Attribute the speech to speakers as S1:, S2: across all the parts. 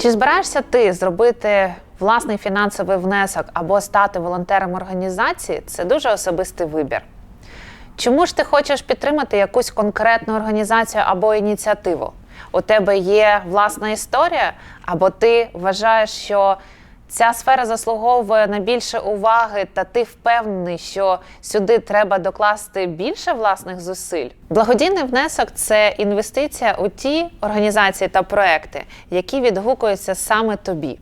S1: Чи збираєшся ти зробити власний фінансовий внесок або стати волонтером організації? Це дуже особистий вибір. Чому ж ти хочеш підтримати якусь конкретну організацію або ініціативу? У тебе є власна історія, або ти вважаєш, що ця сфера заслуговує на більше уваги, та ти впевнений, що сюди треба докласти більше власних зусиль? Благодійний внесок це інвестиція у ті організації та проекти, які відгукуються саме тобі.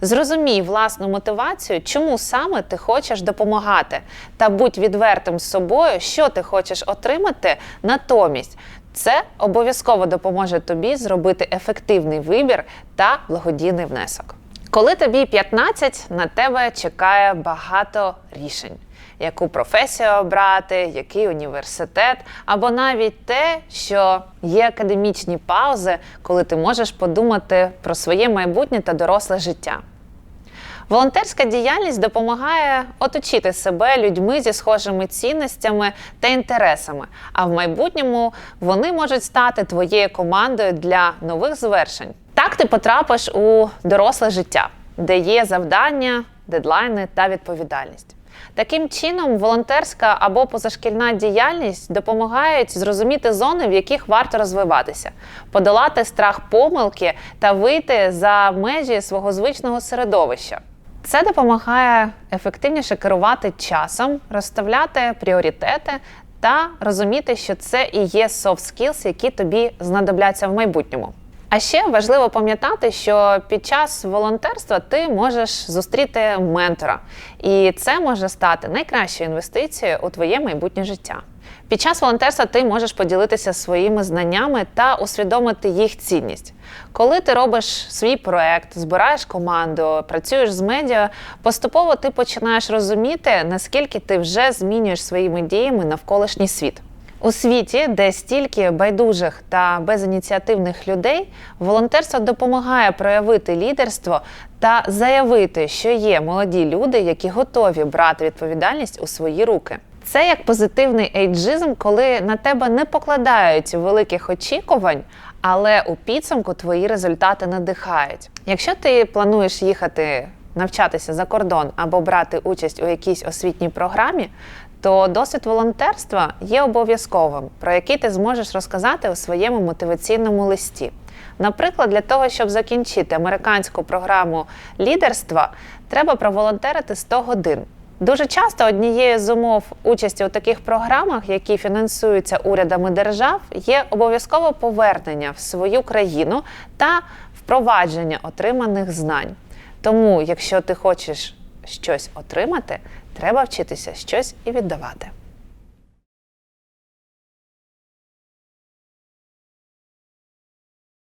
S1: Зрозумій власну мотивацію, чому саме ти хочеш допомагати, та будь відвертим з собою, що ти хочеш отримати натомість. Це обов'язково допоможе тобі зробити ефективний вибір та благодійний внесок. Коли тобі 15, на тебе чекає багато рішень. Яку професію обрати, який університет, або навіть те, що є академічні паузи, коли ти можеш подумати про своє майбутнє та доросле життя. Волонтерська діяльність допомагає оточити себе людьми зі схожими цінностями та інтересами, а в майбутньому вони можуть стати твоєю командою для нових звершень. Так ти потрапиш у доросле життя, де є завдання, дедлайни та відповідальність. Таким чином, волонтерська або позашкільна діяльність допомагають зрозуміти зони, в яких варто розвиватися, подолати страх помилки та вийти за межі свого звичного середовища. Це допомагає ефективніше керувати часом, розставляти пріоритети та розуміти, що це і є soft skills, які тобі знадобляться в майбутньому. А ще важливо пам'ятати, що під час волонтерства ти можеш зустріти ментора, і це може стати найкращою інвестицією у твоє майбутнє життя. Під час волонтерства ти можеш поділитися своїми знаннями та усвідомити їх цінність. Коли ти робиш свій проект, збираєш команду, працюєш з медіа, поступово ти починаєш розуміти, наскільки ти вже змінюєш своїми діями навколишній світ. У світі, де стільки байдужих та безініціативних людей, волонтерство допомагає проявити лідерство та заявити, що є молоді люди, які готові брати відповідальність у свої руки. Це як позитивний ейджизм, коли на тебе не покладають великих очікувань, але у підсумку твої результати надихають. Якщо ти плануєш їхати навчатися за кордон або брати участь у якійсь освітній програмі, то досвід волонтерства є обов'язковим, про який ти зможеш розказати у своєму мотиваційному листі. Наприклад, для того, щоб закінчити американську програму лідерства, треба проволонтерити 100 годин. Дуже часто однією з умов участі у таких програмах, які фінансуються урядами держав, є обов'язкове повернення в свою країну та впровадження отриманих знань. Тому, якщо ти хочеш щось отримати, треба вчитися щось і віддавати.